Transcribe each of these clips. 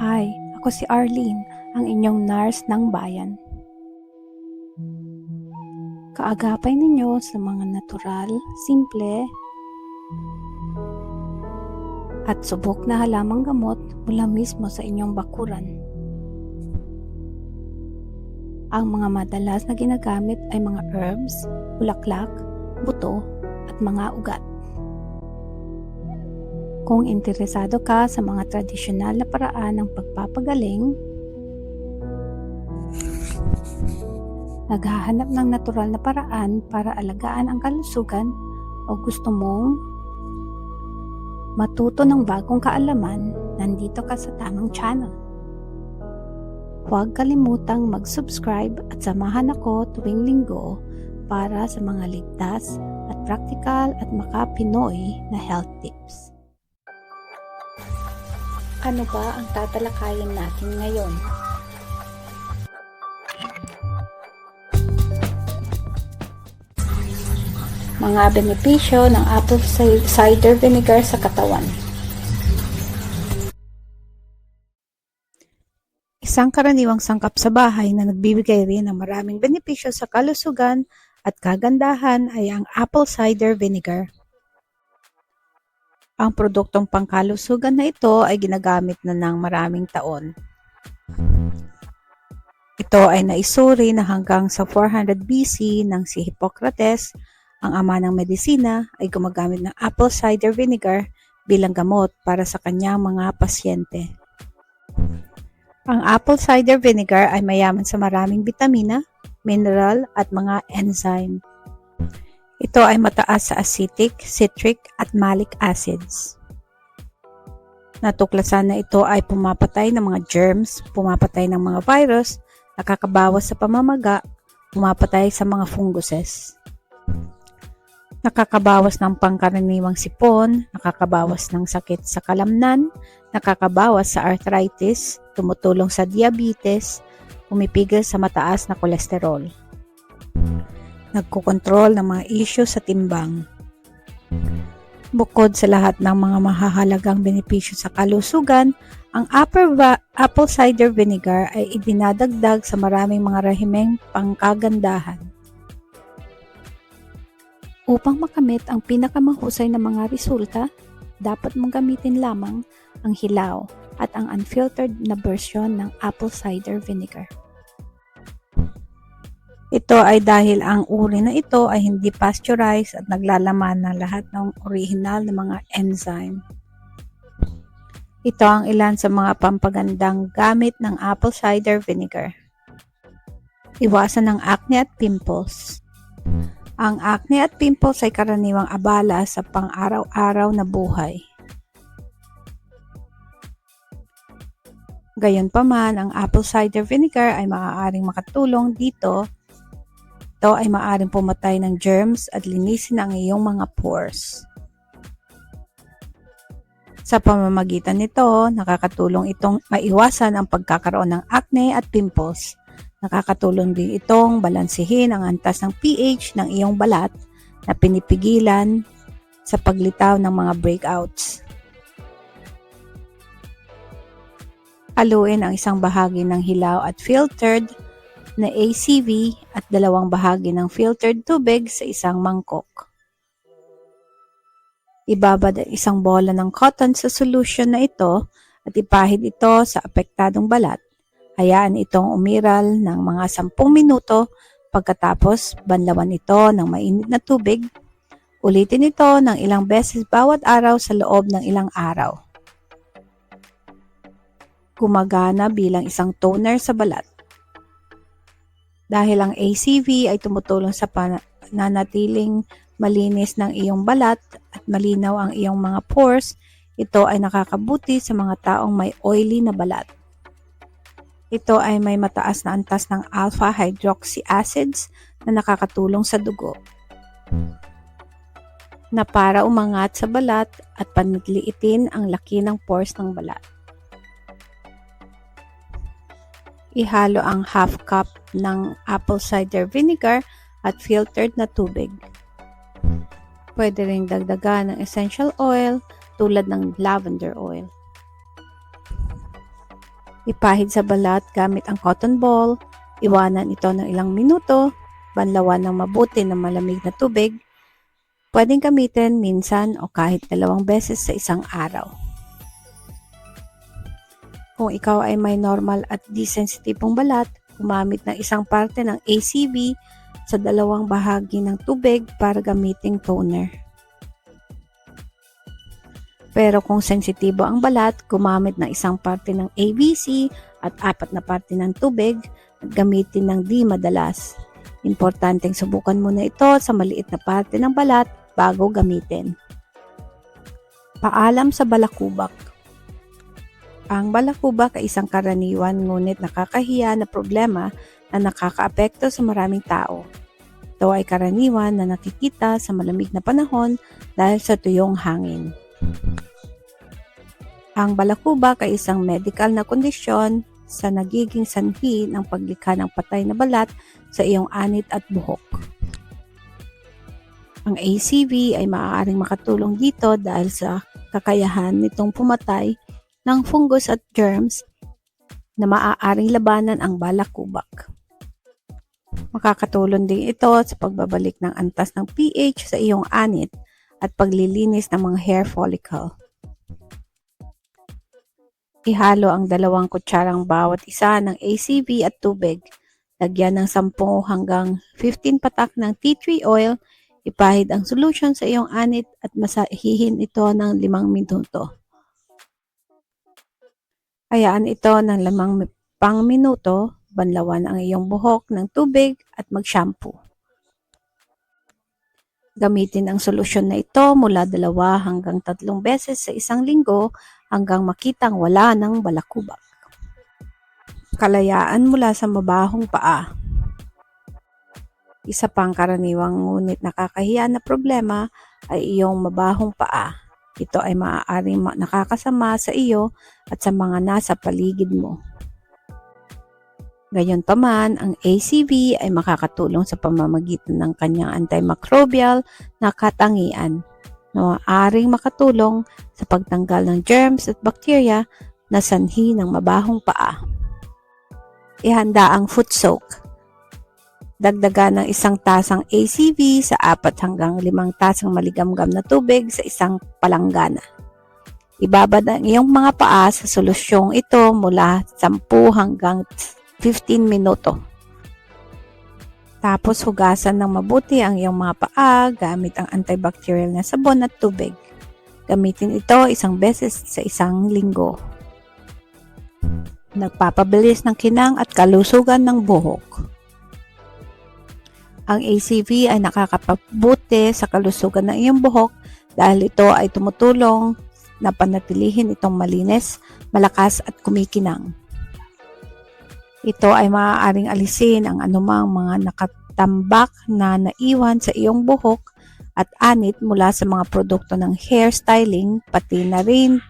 Hi, ako si Arlene, ang inyong nurse ng bayan. Kaagapay ninyo sa mga natural, simple, at subok na halamang gamot mula mismo sa inyong bakuran. Ang mga madalas na ginagamit ay mga herbs, bulaklak, buto, at mga ugat. Kung interesado ka sa mga tradisyonal na paraan ng pagpapagaling, naghahanap ng natural na paraan para alagaan ang kalusugan o gusto mong matuto ng bagong kaalaman, nandito ka sa tamang channel. Huwag kalimutang mag-subscribe at samahan ako tuwing linggo para sa mga ligtas at practical at maka-Pinoy na health tips. Ano ba ang tatalakayin natin ngayon? Mga benepisyo ng apple cider vinegar sa katawan. Isang karaniwang sangkap sa bahay na nagbibigay rin ng maraming benepisyo sa kalusugan at kagandahan ay ang apple cider vinegar. Ang produktong pangkalusugan na ito ay ginagamit na ng maraming taon. Ito ay naisuri na hanggang sa 400 BC nang si Hippocrates, ang ama ng medisina, ay gumagamit ng apple cider vinegar bilang gamot para sa kanyang mga pasyente. Ang apple cider vinegar ay mayaman sa maraming bitamina, mineral at mga enzyme. Ito ay mataas sa acetic, citric at malic acids. Natuklasan na ito ay pumapatay ng mga germs, pumapatay ng mga virus, nakakabawas sa pamamaga, pumapatay sa mga funguses. Nakakabawas ng pangkaraniwang sipon, nakakabawas ng sakit sa kalamnan, nakakabawas sa arthritis, tumutulong sa diabetes, pumipigil sa mataas na kolesterol. Nagkukontrol ng mga issue sa timbang. Bukod sa lahat ng mga mahahalagang benepisyo sa kalusugan, ang apple, apple cider vinegar ay idinadagdag sa maraming mga rahimeng pangkagandahan. Upang makamit ang pinakamahusay na mga resulta, dapat mong gamitin lamang ang hilaw at ang unfiltered na version ng apple cider vinegar. Ito ay dahil ang uri na ito ay hindi pasteurized at naglalaman ng lahat ng original na mga enzyme. Ito ang ilan sa mga pampagandang gamit ng apple cider vinegar. Iwasan ng acne at pimples. Ang acne at pimples ay karaniwang abala sa pang-araw-araw na buhay. Gayunpaman, ang apple cider vinegar ay maaaring makatulong dito ito ay maaaring pumatay ng germs at linisin ang iyong mga pores. Sa pamamagitan nito, nakakatulong itong maiwasan ang pagkakaroon ng acne at pimples. Nakakatulong din itong balansehin ang antas ng pH ng iyong balat na pinipigilan sa paglitaw ng mga breakouts. Haluin ang isang bahagi ng hilaw at filtered na ACV at dalawang bahagi ng filtered tubig sa isang mangkok. Ibabad ang isang bola ng cotton sa solution na ito at ipahid ito sa apektadong balat. Hayaan itong umiral ng mga 10 minuto pagkatapos banlawan ito ng mainit na tubig. Ulitin ito ng ilang beses bawat araw sa loob ng ilang araw. Gumagana bilang isang toner sa balat. Dahil ang ACV ay tumutulong sa pananatiling malinis ng iyong balat at malinaw ang iyong mga pores, ito ay nakakabuti sa mga taong may oily na balat. Ito ay may mataas na antas ng alpha hydroxy acids na nakakatulong sa dugo na para umangat sa balat at panatiliitin ang laki ng pores ng balat. Ihalo ang half cup ng apple cider vinegar at filtered na tubig. Pwede ring dagdagan ng essential oil tulad ng lavender oil. Ipahid sa balat gamit ang cotton ball, iwanan ito ng ilang minuto, banlawan ng mabuti ng malamig na tubig. Pwedeng gamitin minsan o kahit dalawang beses sa isang araw. Kung ikaw ay may normal at desensitibong balat, gumamit ng isang parte ng ACV sa dalawang bahagi ng tubig para gamiting toner. Pero kung sensitibo ang balat, gumamit ng isang parte ng ABC at apat na parte ng tubig at gamitin ng di madalas. Importanteng subukan muna ito sa maliit na parte ng balat bago gamitin. Paalam sa balakubak Ang balakubak ay isang karaniwan ngunit nakakahiya na problema na nakakaapekto sa maraming tao. Ito ay karaniwan na nakikita sa malamig na panahon dahil sa tuyong hangin. Ang balakubak ay isang medical na kondisyon sa nagiging sanhi ng paglikha ng patay na balat sa iyong anit at buhok. Ang ACV ay maaaring makatulong dito dahil sa kakayahan nitong pumatay ng fungus at germs na maaaring labanan ang balakubak. Makakatulong din ito sa pagbabalik ng antas ng pH sa iyong anit at paglilinis ng mga hair follicle. Ihalo ang dalawang kutsarang bawat isa ng ACV at tubig. Lagyan ng 10 hanggang 15 patak ng tea tree oil. Ipahid ang solution sa iyong anit at masahihin ito ng 5 minuto. Hayaan ito ng lamang pang minuto. Banlawan ang iyong buhok ng tubig at mag-shampoo. Gamitin ang solusyon na ito mula dalawa hanggang tatlong beses sa isang linggo hanggang makitang wala ng balakubak. Kalayaan mula sa mabahong paa. Isa pang karaniwang ngunit nakakahiya na problema ay iyong mabahong paa. Ito ay maaaring nakakasama sa iyo at sa mga nasa paligid mo. Gayunpaman, ang ACV ay makakatulong sa pamamagitan ng kanyang antimicrobial na katangian na maaaring makatulong sa pagtanggal ng germs at bakterya na sanhi ng mabahong paa. Ihanda ang foot soak. Dagdagan ng isang tasang ACV sa apat hanggang limang tasang maligamgam na tubig sa isang palanggana. Ibabad ang iyong mga paa sa solusyong ito mula 10 hanggang 15 minuto. Tapos hugasan ng mabuti ang iyong mga paa gamit ang antibacterial na sabon at tubig. Gamitin ito isang beses sa isang linggo. Nagpapabilis ng kinang at kalusugan ng buhok. Ang ACV ay nakakapabuti sa kalusugan ng iyong buhok dahil ito ay tumutulong na panatilihin itong malinis, malakas at kumikinang. Ito ay maaaring alisin ang anumang mga nakatambak na naiwan sa iyong buhok at anit mula sa mga produkto ng hair styling, pati na rin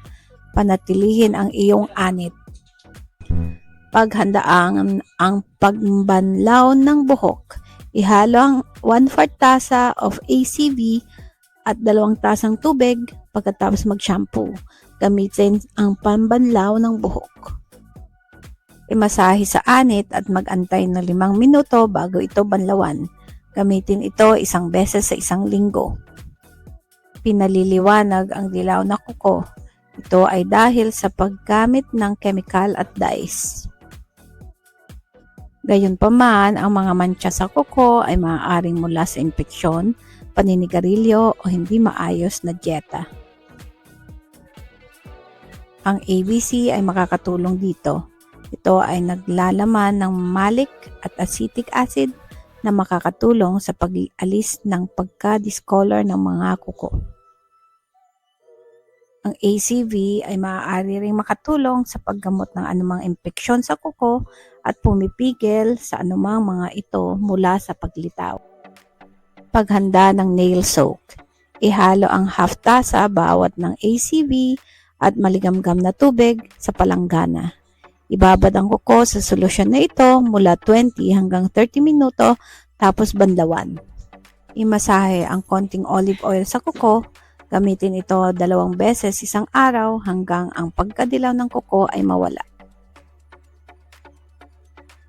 panatilihin ang iyong anit. Paghandaan ang pagbanlaw ng buhok. Ihalo ang 1/4 tasa of ACV at 2 tasang tubig pagkatapos mag-shampoo. Gamitin ang pambanlaw ng buhok imasahe sa anit at mag-antay ng limang minuto bago ito banlawan. Gamitin ito isang beses sa isang linggo. Pinaliliwanag ang dilaw na kuko. Ito ay dahil sa paggamit ng chemical at dyes. Gayunpaman, ang mga mancha sa kuko ay maaaring mula sa impeksyon, paninigarilyo o hindi maayos na dieta. Ang ABC ay makakatulong dito ito ay naglalaman ng malic at acetic acid na makakatulong sa pag-alis ng pagka-discolor ng mga kuko. Ang ACV ay maaari ring makatulong sa paggamot ng anumang impeksyon sa kuko at pumipigil sa anumang mga ito mula sa paglitaw. Paghanda ng nail soak. Ihalo ang half tasa bawat ng ACV at maligamgam na tubig sa palanggana. Ibabad ang kuko sa solusyon na ito mula 20 hanggang 30 minuto tapos banlawan. Imasahe ang konting olive oil sa kuko. Gamitin ito dalawang beses isang araw hanggang ang pagkadilaw ng kuko ay mawala.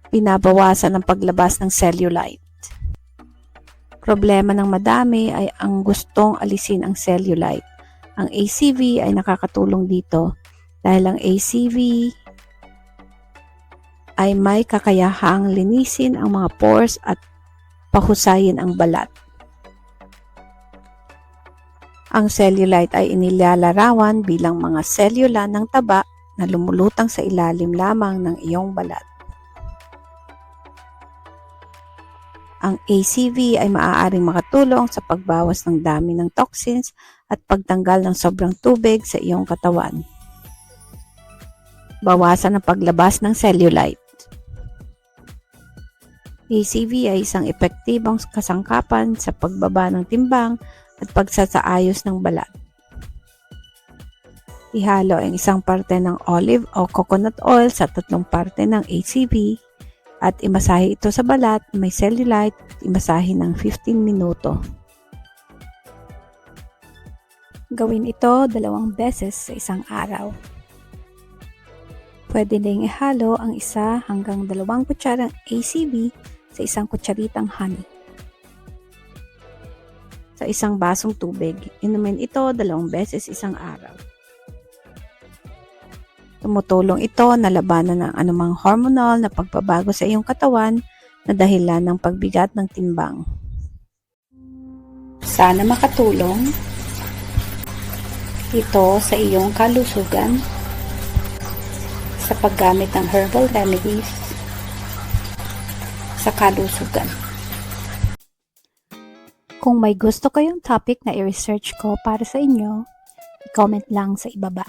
Binabawasan ang paglabas ng cellulite. Problema ng madami ay ang gustong alisin ang cellulite. Ang ACV ay nakakatulong dito dahil ang ACV ay may kakayahang linisin ang mga pores at pahusayin ang balat. Ang cellulite ay inilalarawan bilang mga selula ng taba na lumulutang sa ilalim lamang ng iyong balat. Ang ACV ay maaaring makatulong sa pagbawas ng dami ng toxins at pagtanggal ng sobrang tubig sa iyong katawan. Bawasan ang paglabas ng cellulite. ACV ay isang epektibong kasangkapan sa pagbaba ng timbang at pagsasaayos ng balat. Ihalo ang isang parte ng olive o coconut oil sa tatlong parte ng ACV at imasahe ito sa balat may cellulite at imasahe ng 15 minuto. Gawin ito dalawang beses sa isang araw. Pwede ding ihalo ang isa hanggang dalawang kutsarang ACV sa isang kutsaritang honey. Sa isang basong tubig, inumin ito dalawang beses isang araw. Tumutulong ito na labanan ng anumang hormonal na pagbabago sa iyong katawan na dahilan ng pagbigat ng timbang. Sana makatulong ito sa iyong kalusugan sa paggamit ng herbal remedies sa kalusugan. Kung may gusto kayong topic na i-research ko para sa inyo, i-comment lang sa ibaba.